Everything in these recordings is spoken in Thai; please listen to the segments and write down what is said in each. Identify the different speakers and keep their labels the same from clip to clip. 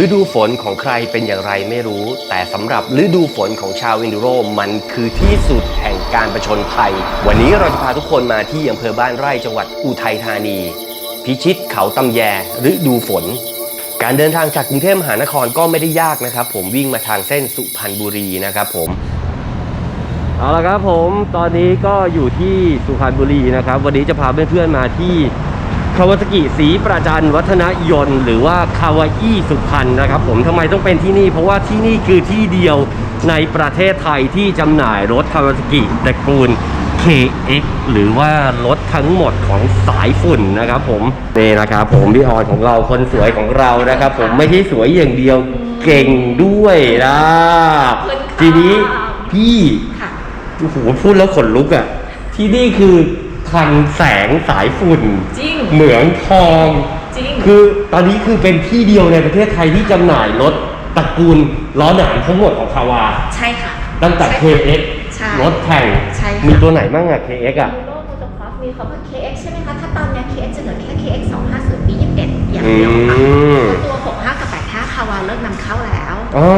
Speaker 1: ฤดูฝนของใครเป็นอย่างไรไม่รู้ แต่สำหรับฤดูฝนของชาวอินดูโรมันคือที่สุดแห่งการประชนภัย วันนี้เราจะพาทุกคนมาที่อำเภอบ้านไร่จังหวัดอุทัยธานี พิชิตเขาตำแยฤดูฝน การเดินทางจากกรุงเทพมหานครก็ไม่ได้ยากนะครับ ผมวิ่งมาทางเส้นสุพรรณบุรีนะครับผมเอาละครับผมตอนนี้ก็อยู่ที่สุพรรณบุรีนะครับ วันนี้จะพาเพื่อนๆมาที่าวาซากิสีประจันวัฒนยนต์ หรือว่าคาวาอี้สุพรรณนะครับผมทำไมต้องเป็นที่นี่ เพราะว่าที่นี่คือที่เดียวในประเทศไทยที่จำหน่ายรถคาวาซากิตระกูล KX หรือว่ารถทั้งหมดของสายฝุ่นนะครับผมนี่นะครับผมพี่ออนของเราคนสวยของเรานะครับผมไม่ใช่สวยอย่างเดียวเก่งด้วยนะ
Speaker 2: ขอบคุณค่ะ
Speaker 1: ทีนี้พี่
Speaker 2: ค่ะ
Speaker 1: โอ้โหพูดแล้วขนลุกอะ่ะที่นี่คือ คลังแสงสายฝุ่น
Speaker 2: จริง
Speaker 1: เหมืองทอง
Speaker 2: จริง
Speaker 1: คือตอนนี้คือเป็นที่เดียวในประเทศไทยที่จำหน่ายรถตระกูลล้อหนามทั้งหมดของคาวา
Speaker 2: ใช่ค่ะ
Speaker 1: ตั้งแต่
Speaker 2: ใช่ค่ะ
Speaker 1: KX
Speaker 2: ใช่
Speaker 1: รถแข่ง
Speaker 2: ใช่ค่ะ
Speaker 1: มีตัวไหนบ้างอะ KX อะ
Speaker 2: ยูโรโมโตครอสมีคำว่า KX ใช่ไหมคะ ถ้าตอนเนี้ย KX จะเหลือแค่ KX 250ปี21 อย่าง
Speaker 1: อื
Speaker 2: เดียวค่ะ
Speaker 1: ม
Speaker 2: ตัว 65 กับ 85 คาวาเลิกนำเข้าแล้ว
Speaker 1: อ๋อ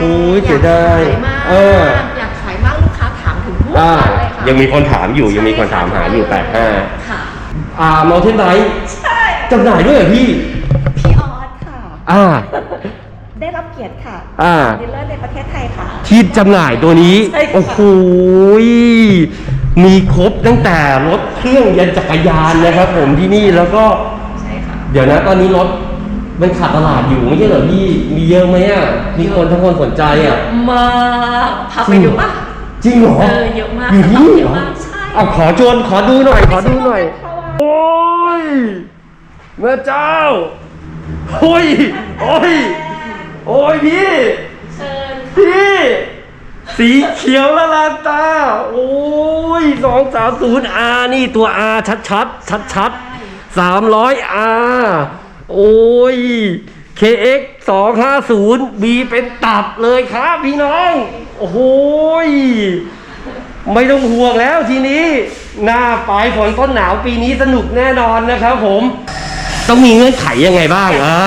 Speaker 1: โอ้ยเสียดาย
Speaker 2: แต่อยากขายมาก
Speaker 1: เออ
Speaker 2: อยากขายมากลูกค้าถามถึงทุก
Speaker 1: อ่า
Speaker 2: วันเลยค่ะ
Speaker 1: ยังมีคนถามอยู่ยังมีคนถามหาอยู่แปดห้า
Speaker 2: ค่ะ
Speaker 1: อ่า Mountain Bike
Speaker 2: ใช่
Speaker 1: จำหน่ายด้วยเหรอพี่
Speaker 2: พี่ออสค่ะ
Speaker 1: อ่า
Speaker 2: ได้รับเกียรติค่ะ
Speaker 1: อ่า
Speaker 2: ดีลเลอร์ในประเทศไทยค่ะ
Speaker 1: ที่จำหน่ายตัวนี้
Speaker 2: ใช่ค่ะ
Speaker 1: โอ้โหยมีครบตั้งแต่รถเครื่องยันจักรยานนะครับผมที่นี่แล้วก็
Speaker 2: ใช่ค่ะ
Speaker 1: เดี๋ยวนะตอนนี้รถมันขาดตลาดอยู่ไม่ใช่เหรอพี่ มีเยอะไหมอะ มีคนทั้งคนสนใจอะ
Speaker 2: มากพาไปดูปะ
Speaker 1: จริงเหรอ
Speaker 2: เออเยอะมาก
Speaker 1: อยู่ที่นี่
Speaker 2: เย
Speaker 1: เหร
Speaker 2: อะ
Speaker 1: อ
Speaker 2: มากใช่
Speaker 1: เอาขอชวนขอดูหน่อย ขอดูหน่อย โอ้ยแม่เจ้าโอ้ยโอ้ยโอ้ยพี่
Speaker 2: เชิญ
Speaker 1: พี่ สีเขียวละลานตา โอ้ยสองสามศูนย์อานี่ตัว R ชัดชัดชัดชัดสามร้อย R โอ้ย KX สองห้าศูนย์มีเป็นตับเลยครับ พี่น้อง โอ้โหยไม่ต้องห่วงแล้วทีนี้ หน้าปลายฝนต้นหนาวปีนี้สนุกแน่นอนนะครับผม ต้องมีเงื่อนไขยังไงบ้างอ่า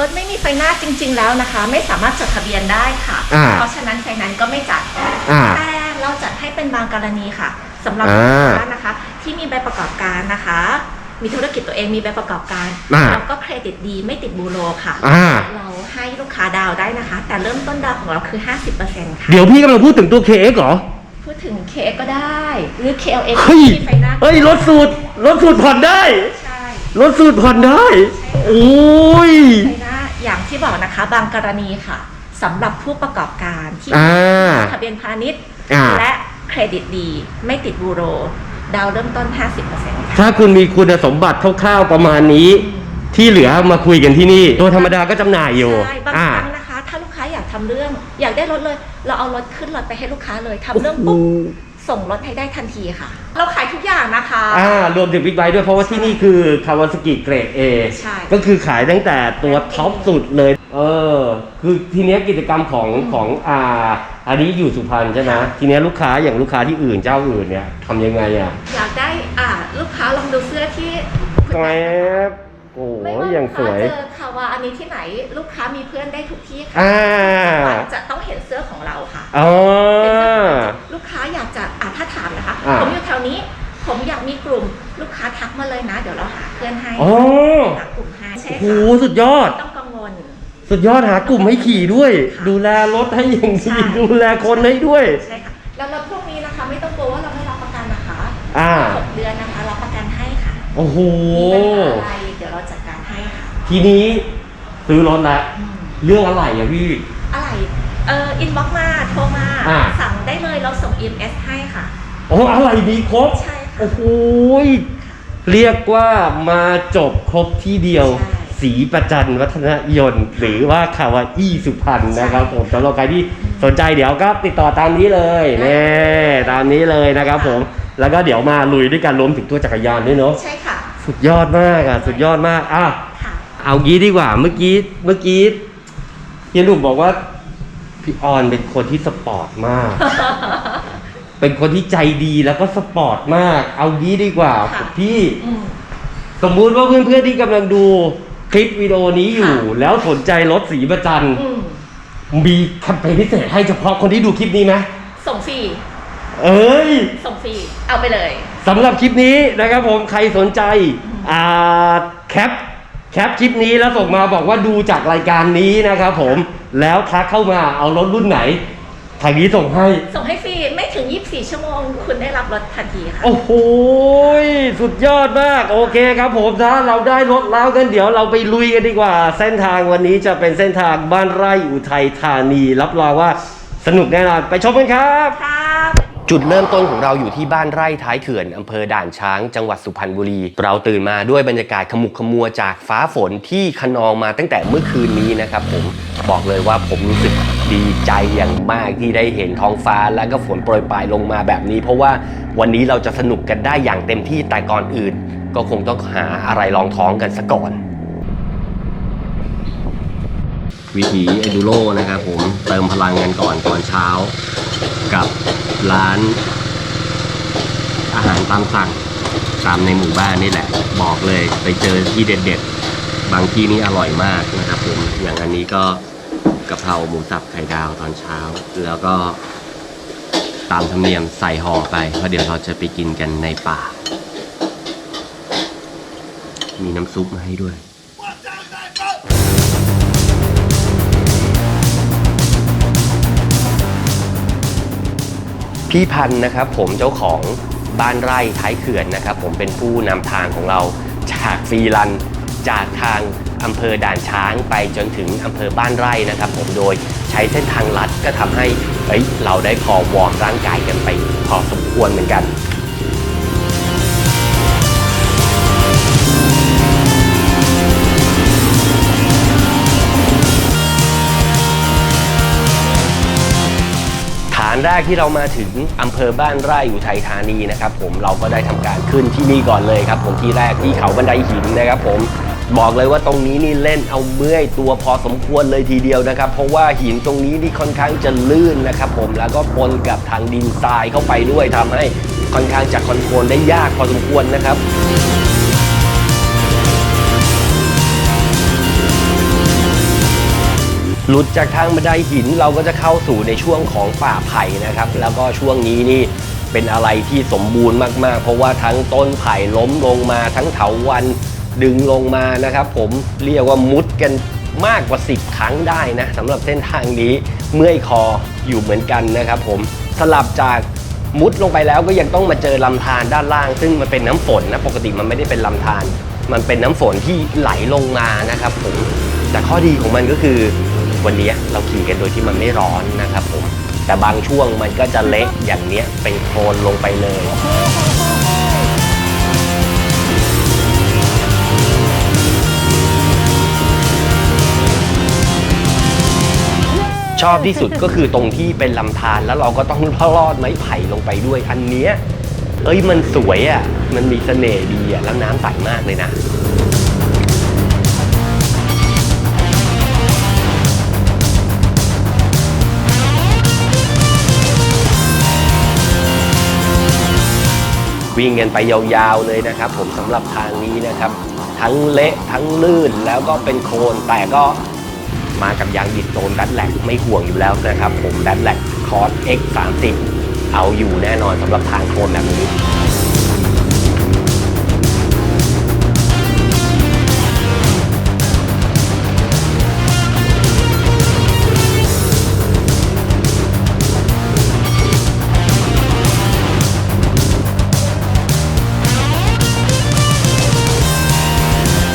Speaker 2: รถไม่มีไฟหน้าจริง ๆ แล้วนะคะ ไม่สามารถจดทะเบียนได้ค่ะ
Speaker 1: อ่า
Speaker 2: เพราะฉะนั้นไฟนั้นก็ไม่จัด
Speaker 1: อ่า
Speaker 2: แต่เราจัดให้เป็นบางกรณีค่ะสำหรับ
Speaker 1: อ่า
Speaker 2: ลูกค้านะคะ ที่มีใบประกอบการนะคะ มีธุรกิจตัวเองมีใบประกอบการ
Speaker 1: อ่า
Speaker 2: แล้วก็เครดิตดีไม่ติดบูโรค่ะ
Speaker 1: อ่า
Speaker 2: เราให้ลูกค้าดาวน์ได้นะคะ แต่เริ่มต้นดาวน์ของเราคือ 50%ค่ะ
Speaker 1: เดี๋ยวพี่กำลังพูดถึงตัว KX เหรอ
Speaker 2: พูดถึง KX ก็ได้ หรือ KLX
Speaker 1: เฮ้ย
Speaker 2: ที่มีไฟหน้า
Speaker 1: เฮ้ยรถสูตรรถสูตรผ่อนได้
Speaker 2: ใช่
Speaker 1: รถสูตรผ่อนได้ โอ้ย
Speaker 2: ไฟหน้าอย่างที่บอกนะคะ บางกรณีค่ะสำหรับผู้ประกอบการที่
Speaker 1: อ่า
Speaker 2: ทะเบียนพาณิชย์
Speaker 1: อ่า
Speaker 2: และเครดิตดีไม่ติดบูโร ดาวน์เริ่มต้น 50%ค่ะ
Speaker 1: ถ้าคุณมีคุณสมบัติคร่าวๆประมาณนี้ ที่เหลือมาคุยกันที่นี่ ตัวธรรมดาก็จำหน่ายอยู่
Speaker 2: ใช่บาง
Speaker 1: อ่า
Speaker 2: ครั้งนะคะ ถ้าลูกค้าอยากทำเรื่อง อยากได้รถเลย เราเอารถขึ้นรถไปให้ลูกค้าเลยทำเรื่องปุ๊บส่งรถให้ได้ทันทีค่ะ เราขายทุกอย่างนะคะ
Speaker 1: อ่ารวมถึงบิ๊กไบค์ด้วยเพราะว่าที่นี่คือคาวาซากิเกรด A
Speaker 2: ใช่
Speaker 1: ก็คือขายตั้งแต่ตัวท็อปสุดเลย เออ คือทีเนี้ยกิจกรรมของของอ่า อันนี้อยู่สุพรรณใช่ไหมทีเนี้ยลูกค้าอย่างลูกค้าที่อื่นเจ้าอื่นเนี่ยทำยังไงอะ
Speaker 2: อยากได้อ่าลูกค้าลองดูเสื้อที่คุณ
Speaker 1: แกร
Speaker 2: แม่
Speaker 1: บโอ้
Speaker 2: ไม่
Speaker 1: ย
Speaker 2: ว่า
Speaker 1: อย่าง
Speaker 2: ลูก
Speaker 1: ส
Speaker 2: ค้า
Speaker 1: วย
Speaker 2: เจอค่ะว่าอันนี้ที่ไหน ลูกค้ามีเพื่อนได้ทุกที่ค่ะ
Speaker 1: อ่า
Speaker 2: จะต้องเห็นเสื้อของเราค่ะ
Speaker 1: อ๋อ
Speaker 2: ลูกค้าอยากจะอะถ้าถามนะคะ
Speaker 1: อ่า
Speaker 2: ผมอยู่แถวนี้ ผมอยากมีกลุ่ม ลูกค้าทักมาเลยนะ เดี๋ยวเราหาเพื่อนให้
Speaker 1: อ๋อ
Speaker 2: หากลุ่มให้ใช่
Speaker 1: โอ้โห
Speaker 2: ค่ะ
Speaker 1: สุดยอด
Speaker 2: ไม่ต้องกังวล
Speaker 1: สุดยอดหากลุ่มให้ขี่ด้วย ดูแลรถให้อย่าง
Speaker 2: ใช่
Speaker 1: ดีดูแลคนให้ด้วย
Speaker 2: ใช่ค่ะแล้วรถพวกนี้นะคะ ไม่ต้องกลัวว่าเราไม่รับประกันนะคะ
Speaker 1: อ่า
Speaker 2: หกเดือนนะคะรับประกันให้ค่ะ
Speaker 1: โอ้โห
Speaker 2: มีปัญหาอะไรเดี๋ยวเราจัดการให้ค่ะ
Speaker 1: ทีนี้ซื้อรถแล้ว
Speaker 2: อืม
Speaker 1: เรื่องอะไรอะพี่
Speaker 2: อะไรเอออินบ็อกมาโทรมา
Speaker 1: อ่า
Speaker 2: สั่งได้เลยเราส่ง EMS ให้ค่ะ
Speaker 1: โอ้อะไรดีครบ
Speaker 2: ใช่ค่ะ
Speaker 1: โอ้โหยเรียกว่ามาจบครบที่เดียว
Speaker 2: ใช่
Speaker 1: สีประจันวัฒนยนต์ หรือว่าคาวาอี้สุพรรณนะครับผมสำหรับใครที่สนใจเดี๋ยวก็ติดต่อตามนี้เลยเน่ตามนี้เลยนะครับ ผมแล้วก็เดี๋ยวมาลุยด้วยกันรวมถึงตัวจักรยานด้วยเนาะ
Speaker 2: ใช่ค่ะ
Speaker 1: สุดยอดมากอะสุดยอดมากอะ
Speaker 2: ค่ะ
Speaker 1: เอางี้ดีกว่าเมื่อกี้เมื่อกี้เฮียหนุ่มบอกว่าพี่ออนเป็นคนที่สปอร์ตมาก เป็นคนที่ใจดีแล้วก็สปอร์ตมาก เอางี้ดีกว่า
Speaker 2: ค่ะ
Speaker 1: พี่
Speaker 2: อืม
Speaker 1: สมมุติว่าเพื่อนๆที่กำลังดู คลิปวิดีโอนี้อยู่ แล้วสนใจรถสีประจัน
Speaker 2: อืม
Speaker 1: มีแคมเปญพิเศษให้เฉพาะคนที่ดูคลิปนี้ไหม
Speaker 2: ส่งฟรี
Speaker 1: เอ้ย
Speaker 2: ส่งฟรีเอาไปเลย
Speaker 1: สำหรับคลิปนี้นะครับผมใครสนใจอ่าแคปแคปคลิปนี้แล้วส่งมาบอกว่าดูจากรายการนี้นะครับผมแล้วทักเข้ามาเอารถรุ่นไหน ทางนี้ส่งให้
Speaker 2: ส่งให้ฟรีไม่ถึง 24 ชั่วโมง คุณได้รับรถทันทีค่ะ
Speaker 1: โอ้โหสุดยอดมาก โอเคครับผมถ้าเราได้รถแล้วกันเดี๋ยวเราไปลุยกันดีกว่า เส้นทางวันนี้จะเป็นเส้นทางบ้านไร่อุทัยธานี รับรองว่าสนุกแน่นอนไปชมกันครับ
Speaker 2: ครับ
Speaker 1: จุดเริ่มต้นของเราอยู่ที่บ้านไร่ท้ายเขื่อนอำเภอด่านช้าง จังหวัดสุพรรณบุรี เราตื่นมาด้วยบรรยากาศขมุกขมัวจากฟ้าฝนที่คะนองมาตั้งแต่เมื่อคืนนี้นะครับผมบอกเลยว่าผมรู้สึก ดีใจอย่างมากที่ได้เห็นท้องฟ้าแล้วก็ฝนโปรยปลายลงมาแบบนี้ เพราะว่าวันนี้เราจะสนุกกันได้อย่างเต็มที่แต่ก่อนอื่น ก็คงต้องหาอะไรรองท้องกันซะก่อน วิถีเอดูโรนะครับผมเติมพลังกันก่อนตอนเช้า กับร้าน อาหารตามสั่งตามในหมู่บ้านนี่แหละ บอกเลยไปเจอที่เด็ดๆ บางที่นี่อร่อยมากนะครับผมอย่างอันนี้ก็ กะเพราหมูสับไข่ดาวตอนเช้า แล้วก็ตามธรรมเนียมใส่ห่อไปเพราะเดี๋ยวเราจะไปกินกันในป่า มีน้ำซุปมาให้ด้วยพี่พันธ์นะครับผมเจ้าของบ้านไร่ท้ายเขื่อนนะครับ ผมเป็นผู้นำทางของเราจากฟรีลันจากทาง อำเภอด่านช้างไปจนถึงอำเภอบ้านไร่นะครับผมโดยใช้เส้นทางลัดก็ทำให้เฮ้ยเราได้พอวอร์มร่างกายกันไปพอสมควรเหมือนกันฐานแรกที่เรามาถึงอำเภอบ้านไร่อุทัยธานีนะครับผมเราก็ได้ทำการขึ้นที่นี่ก่อนเลยครับผมที่แรกที่เขาบันไดหินนะครับผม บอกเลยว่าตรงนี้นี่เล่นเอาเมื่อยตัวพอสมควรเลยทีเดียวนะครับ เพราะว่าหินตรงนี้นี่ค่อนข้างจะลื่นนะครับผมแล้วก็ปนกับทางดินทรายเข้าไปด้วยทำให้ค่อนข้างจะคอนโทรลได้ยากพอสมควรนะครับหลุดจากทางบันไดหินเราก็จะเข้าสู่ในช่วงของป่าไผ่นะครับ แล้วก็ช่วงนี้นี่เป็นอะไรที่สมบูรณ์มากๆ เพราะว่าทั้งต้นไผ่ล้มลงมาทั้งเถาวัน ดึงลงมานะครับ ผมเรียกว่ามุดกันมากกว่า 10 ครั้งได้นะสำหรับเส้นทางนี้เมื่อยคออยู่เหมือนกันนะครับ ผมสลับจากมุดลงไปแล้วก็ยังต้องมาเจอลำธารด้านล่าง ซึ่งมันเป็นน้ำฝนนะปกติมันไม่ได้เป็นลำธารมันเป็นน้ำฝนที่ไหลลงมานะครับ ผมแต่ข้อดีของมันก็คือวันนี้เราขี่กันโดยที่มันไม่ร้อนนะครับ ผมแต่บางช่วงมันก็จะเละอย่างเนี้ยเป็นโคลนลงไปเลย ชอบที่สุดก็คือตรงที่เป็นลำธารแล้วเราก็ต้องลอดไม้ไผ่ลงไปด้วย อันเนี้ยเอ้ยมันสวยอะ มันมีเสน่ห์ดีอะ แล้วน้ำใสมากเลยนะวิ่งกันไปยาวๆเลยนะครับ ผมสำหรับทางนี้นะครับ ทั้งเละทั้งลื่นแล้วก็เป็นโคลนแต่ก็ มากับยางดิดโซนดัตแลกไม่ห่วงอยู่แล้วนะครับผมดัตแลกคอร์ส X 3 0 เอาอยู่แน่นอนสำหรับทางโคลนแบบนี้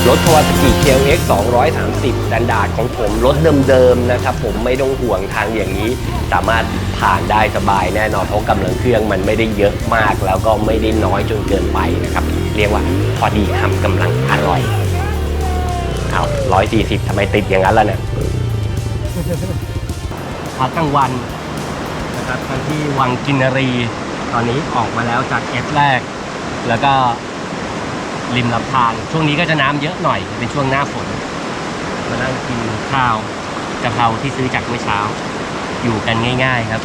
Speaker 1: รถ Kawasaki KLX 230ดันดาดของผมรถเดิมๆนะครับผมไม่ต้องห่วงทางอย่างนี้ สามารถผ่านได้สบายแน่นอนเพราะกำลังเครื่องมันไม่ได้เยอะมาก แล้วก็ไม่ได้น้อยจนเกินไปนะครับ เรียกว่าพอดีคำกำลังอร่อยเอาร้อยสี่สิบทำไมติดอย่างนั้นล่ะเนี่ยพักกลางวันนะครับกันที่วังกินรี ตอนนี้ออกมาแล้วจากเอฟแรก แล้วก็ ริมลำธารช่วงนี้ก็จะน้ำเยอะหน่อยเป็นช่วงหน้าฝนมานั่งกินข้าวกะเพราที่ซื้อจากเมื่อเช้า อยู่กันง่าย ๆ ครับ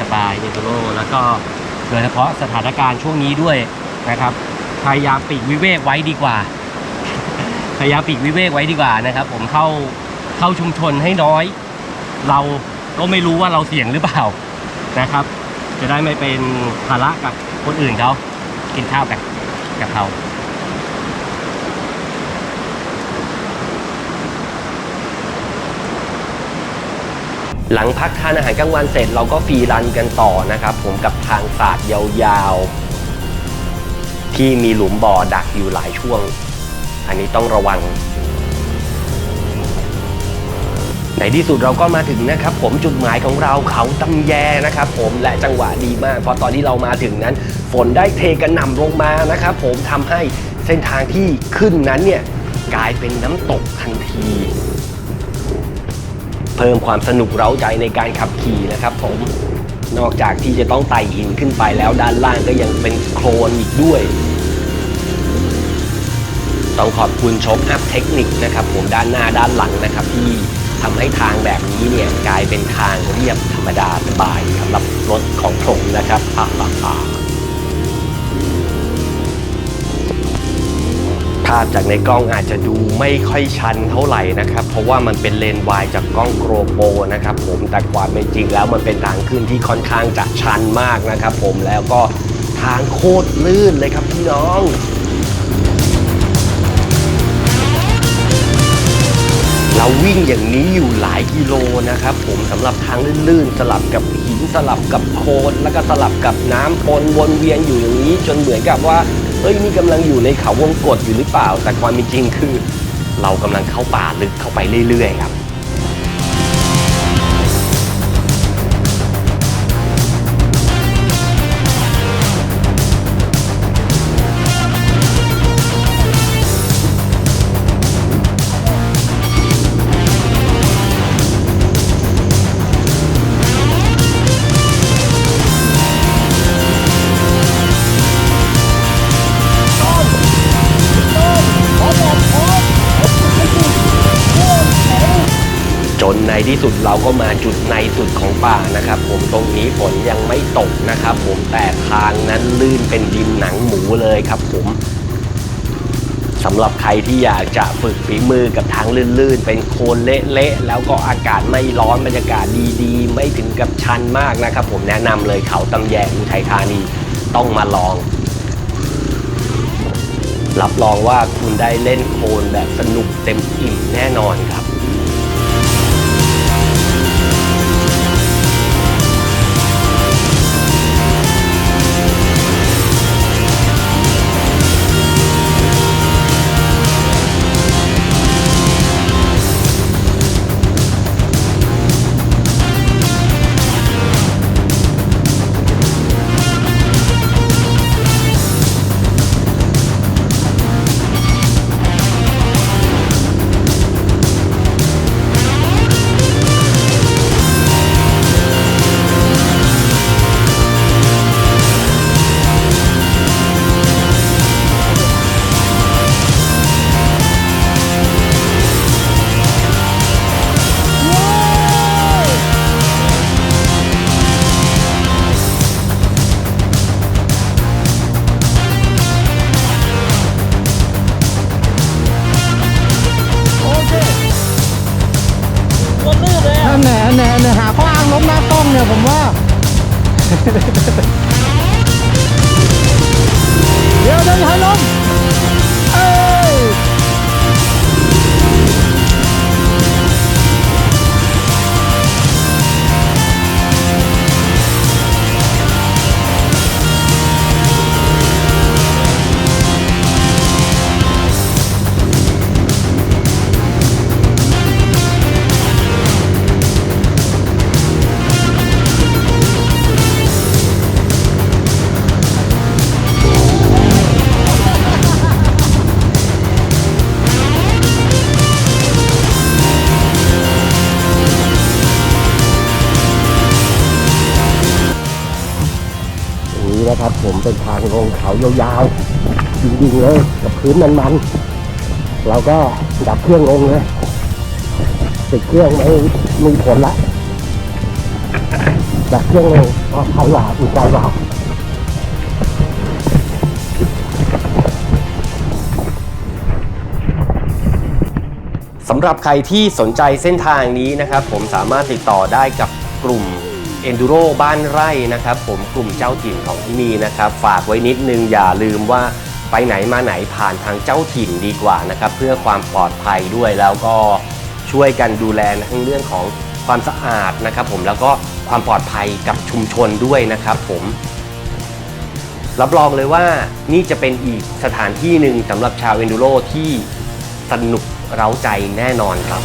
Speaker 1: สบายๆเอโตโรแล้วก็โดยเฉพาะสถานการณ์ช่วงนี้ด้วยนะครับพยายามปลีกวิเวกไว้ดีกว่า
Speaker 3: พยายามปลีกวิเวกไว้ดีกว่านะครับ ผมเข้าเข้าชุมชนให้น้อย เราก็ไม่รู้ว่าเราเสี่ยงหรือเปล่านะครับ จะได้ไม่เป็นภาระกับคนอื่นเขากินข้าวกันกับเขา หลังพักทานอาหารกลางวันเสร็จเราก็ฟรีรันกันต่อนะครับ ผมกับทางศาสตร์ยาวๆ ที่มีหลุมบ่อดักอยู่หลายช่วง อันนี้ต้องระวังในที่สุดเราก็มาถึงนะครับ ผมจุดหมายของเราเขาตำแยนะครับ ผมและจังหวะดีมากเพราะตอนที่เรามาถึงนั้น ฝนได้เทกระหน่ำลงมานะครับ ผมทำให้เส้นทางที่ขึ้นนั้นเนี่ยกลายเป็นน้ำตกทันที เพิ่มความสนุกเร้าใจในการขับขี่นะครับผมนอกจากที่จะต้องไต่หินขึ้นไปแล้วด้านล่างก็ยังเป็นโคลนอีกด้วย ต้องขอบคุณโชคอัพเทคนิคนะครับผมด้านหน้าด้านหลังนะครับ ที่ทำให้ทางแบบนี้เนี่ยกลายเป็นทางเรียบธรรมดาสบายสำหรับรถของผมนะครับฮ่าฮ่า ภาพจากในกล้องอาจจะดูไม่ค่อยชันเท่าไหร่นะครับ เพราะว่ามันเป็นเลนส์วายจากกล้องโกรโปนะครับผมแต่ความเป็นจริงแล้วมันเป็นทางขึ้นที่ค่อนข้างจะชันมากนะครับ ผมแล้วก็ทางโคตรลื่นเลยครับพี่น้องเราวิ่งอย่างนี้อยู่หลายกิโลนะครับ ผมสำหรับทางลื่นๆ สลับกับหินสลับกับโคลนแล้วก็สลับกับน้ำปนวนเวียนอยู่อย่างนี้ จนเหมือนกับว่า เอ้ยนี่กำลังอยู่ในเขาวงกฏอยู่หรือเปล่า แต่ความเป็นจริงคือ เรากำลังเข้าป่าลึกเข้าไปเรื่อยๆครับ ที่สุดเราก็มาจุดในสุดของป่านะครับ ผมตรงนี้ฝนยังไม่ตกนะครับ ผมแต่ทางนั้นลื่นเป็นดินหนังหมูเลยครับผมสำหรับใครที่อยากจะฝึกฝีมือกับทางลื่นๆ เป็นโคลนเละๆ แล้วก็อากาศไม่ร้อนบรรยากาศดีๆ ไม่ถึงกับชันมากนะครับ ผมแนะนำเลยเขาตำแยงอุทัยธานีต้องมาลอง รับรองว่าคุณได้เล่นโคลนแบบสนุกเต็มอิ่มแน่นอนครับ
Speaker 4: เนี่ยผมว่า เดี๋ยวเดี๋ยวอย่าให้ล้
Speaker 3: ม เป็นทางลงเขายาวๆดิ่งๆเลยกับพื้นมันๆเราก็ดับเครื่องลงเลยติดเครื่องไม่มีผลละดับเครื่องลงอ๋อใครว่าอุ่นใจว่า
Speaker 1: สำหรับใครที่สนใจเส้นทางนี้นะครับ ผมสามารถติดต่อได้กับกลุ่ม Enduro บ้านไร่นะครับ ผมกลุ่มเจ้าถิ่นของที่นี่นะครับ ฝากไว้นิดนึงอย่าลืมว่าไปไหนมาไหนผ่านทางเจ้าถิ่นดีกว่านะครับ เพื่อความปลอดภัยด้วยแล้วก็ช่วยกันดูแลทั้งเรื่องของความสะอาดนะครับ ผมแล้วก็ความปลอดภัยกับชุมชนด้วยนะครับ ผมรับรองเลยว่านี่จะเป็นอีกสถานที่หนึ่งสำหรับชาวเอนดูโรที่สนุกเร้าใจแน่นอนครับ